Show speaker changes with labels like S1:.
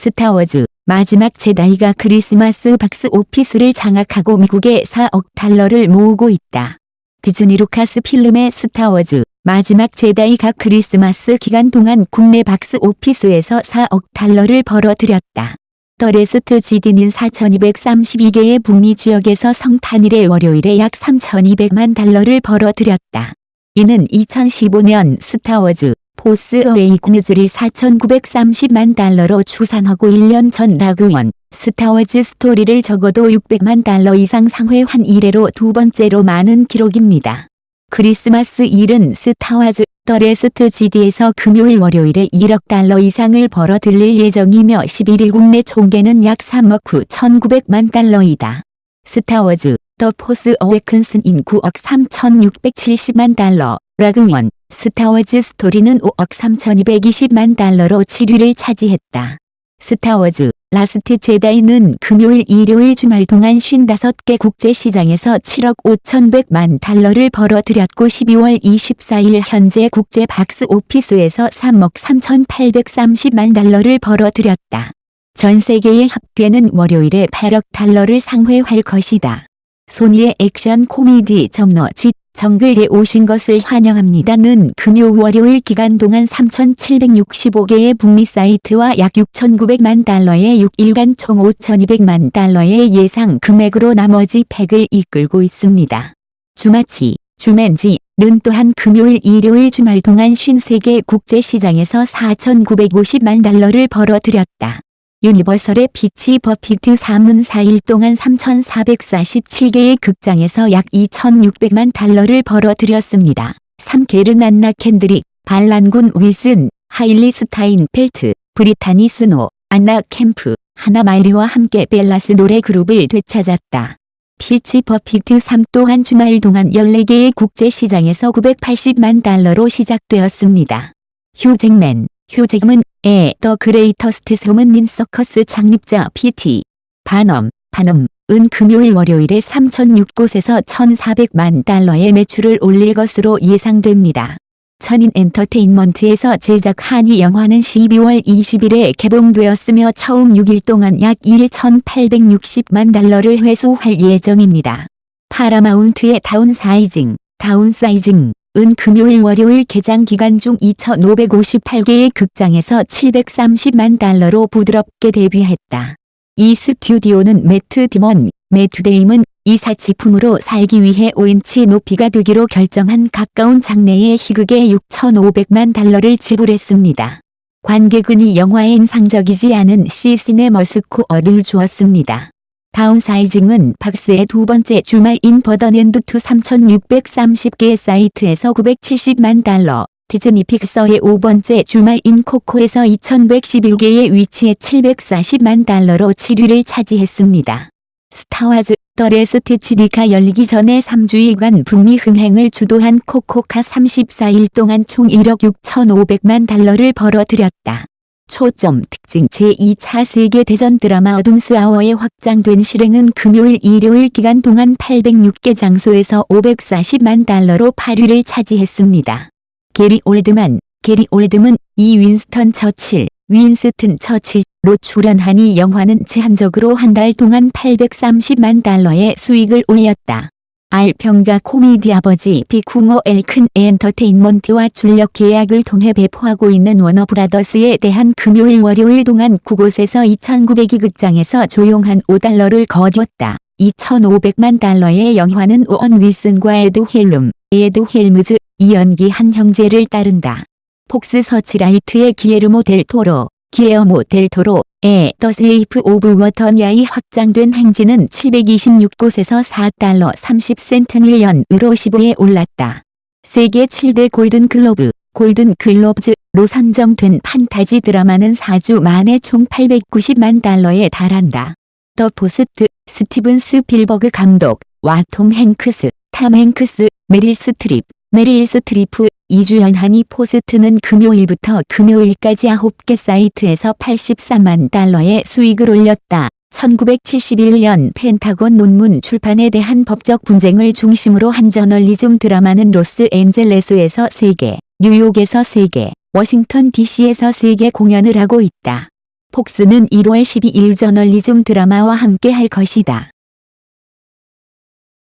S1: 스타워즈 마지막 제다이가 크리스마스 박스 오피스를 장악하고 미국에 4억 달러를 모으고 있다. 디즈니 루카스 필름의 스타워즈 마지막 제다이가 크리스마스 기간 동안 국내 박스 오피스에서 4억 달러를 벌어들였다. 더 레스트 GD는 4,232개의 북미 지역에서 성탄일의 월요일에 약 3,200만 달러를 벌어들였다. 이는 2015년 스타워즈 포스 어웨이크니즈를 4,930만 달러로 추산하고 1년 전 라그원 스타워즈 스토리를 적어도 600만 달러 이상 상회한 이래로 두 번째로 많은 기록입니다. 크리스마스 일은 스타워즈 더 레스트 GD에서 금요일 월요일에 1억 달러 이상을 벌어들일 예정이며 11일 국내 총계는 약 3억 9,900만 달러이다. 스타워즈 더 포스 어웨큰스인 9억 3,670만 달러, 라그원, 스타워즈 스토리는 5억 3,220만 달러로 7위를 차지했다. 스타워즈, 라스트 제다이는 금요일 일요일 주말 동안 55개 국제시장에서 7억 5,100만 달러를 벌어들였고 12월 24일 현재 국제 박스 오피스에서 3억 3,830만 달러를 벌어들였다. 전 세계의 합계는 월요일에 8억 달러를 상회할 것이다. 소니의 액션 코미디 점너 짓 정글에 오신 것을 환영합니다는 금요 월요일 기간 동안 3,765개의 북미 사이트와 약 6,900만 달러의 6일간 총 5,200만 달러의 예상 금액으로 나머지 팩을 이끌고 있습니다. 주마치, 주맨지는 또한 금요일 일요일 주말 동안 53개 국제시장에서 4,950만 달러를 벌어들였다. 유니버설의 피치 버피트 3은 4일 동안 3,447개의 극장에서 약 2,600만 달러를 벌어들였습니다. 3개른 안나 캔드릭, 발란군 윌슨, 하일리 스타인 펠트, 브리타니 스노, 안나 캠프, 하나 마이리와 함께 벨라스 노래 그룹을 되찾았다. 피치 버피트 3 또한 주말 동안 14개의 국제 시장에서 980만 달러로 시작되었습니다. 휴잭맨, 휴잭은 에, 더 그레이터스트 소문인 서커스 창립자 PT, 반엄, 반엄, 은 금요일 월요일에 3,006곳에서 1,400만 달러의 매출을 올릴 것으로 예상됩니다. 천인 엔터테인먼트에서 제작한 이 영화는 12월 20일에 개봉되었으며 처음 6일 동안 약 1,860만 달러를 회수할 예정입니다. 파라마운트의 다운사이징, 다운사이징, 은 금요일 월요일 개장 기간 중 2,558개의 극장에서 730만 달러로 부드럽게 데뷔했다. 이 스튜디오는 매트 디먼, 매트 데임은 이사치품으로 살기 위해 5인치 높이가 되기로 결정한 가까운 장래의 희극에 6,500만 달러를 지불했습니다. 관객은 이 영화에 인상적이지 않은 시시네 머스코어를 주었습니다. 다운사이징은 박스의 두 번째 주말인 버던앤드 투 3,630개 사이트에서 970만 달러, 디즈니 픽서의 5번째 주말인 코코에서 2,111개의 위치에 740만 달러로 7위를 차지했습니다. 스타워즈 더 레스트 치디가 열리기 전에 3주일간 북미 흥행을 주도한 코코카 34일 동안 총 1억 6,500만 달러를 벌어들였다. 초점 특징 제2차 세계대전 드라마 어둠스 아워에 확장된 실행은 금요일 일요일 기간 동안 806개 장소에서 540만 달러로 8위를 차지했습니다. 게리 올드만, 게리 올드만, 이 윈스턴 처칠, 윈스튼 처칠로 출연한 이 영화는 제한적으로 한 달 동안 830만 달러의 수익을 올렸다. 알평가 코미디 아버지 비쿵어 엘큰 엔터테인먼트와 출력 계약을 통해 배포하고 있는 워너브라더스에 대한 금요일 월요일 동안 그곳에서 2,900이 극장에서 조용한 5달러를 거뒀다. 2,500만 달러의 영화는 오언 윌슨과 에드 헬름, 에드 헬무즈, 이연기 한 형제를 따른다. 폭스 서치라이트의 기에르모 델 토로, 기에어모 델 토로, 에, 더 세이프 오브 워터냐이 확장된 행진은 726곳에서 4달러 30센트 밀리언으로 15에 올랐다. 세계 7대 골든 글로브, 골든 글로브즈로 선정된 판타지 드라마는 4주 만에 총 890만 달러에 달한다. 더 포스트, 스티븐 스필버그 감독, 와톰 행크스, 탐 행크스, 메릴 스트립, 메릴 스트리프, 이주연하니 포스트는 금요일부터 금요일까지 9개 사이트에서 83만 달러의 수익을 올렸다. 1971년 펜타곤 논문 출판에 대한 법적 분쟁을 중심으로 한 저널리즘 드라마는 로스앤젤레스에서 3개, 뉴욕에서 3개, 워싱턴 DC에서 3개 공연을 하고 있다. 폭스는 1월 12일 저널리즘 드라마와 함께 할 것이다.